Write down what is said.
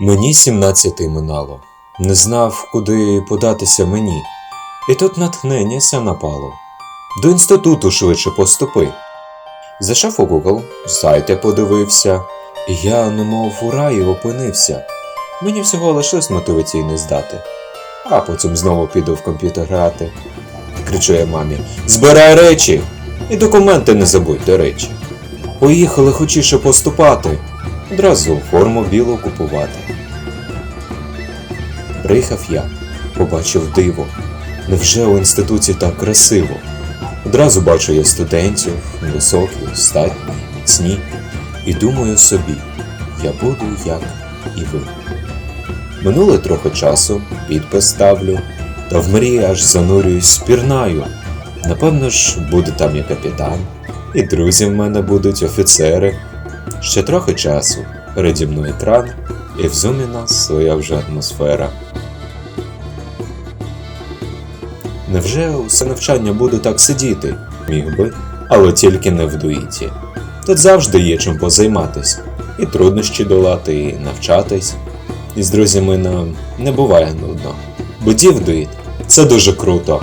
Мені сімнадцяти минало. Не знав, куди податися мені. І тут натхнення ся напало. До інституту швидше поступи. Зайшов у Google, сайти подивився, і я, немов у раї, опинився. Мені всього лишилось мотиваційний здати. А потім знову піду в комп'ютер грати. Кричу я мамі: Збирай речі! І документи не забудь, до речі. Поїхали хочіше поступати, одразу форму білу купувати. Приїхав я, побачив диво. Невже у інституті так красиво? Одразу бачу я студентів, високі, статні, міцні, і думаю собі, я буду як і ви. Минуло трохи часу, підпис ставлю, та в мрії аж занурююсь пірнаю. Напевно ж, буде там і капітан, і друзі в мене будуть офіцери. Ще трохи часу, переді мною екран, і в зумі нас своя вже атмосфера. Невже усе навчання буду так сидіти? Міг би, але тільки не в дуїті. Тут завжди є чим позайматись, і труднощі долати, і навчатись. І з друзями нам не буває нудно. Бо дів дуїт це дуже круто.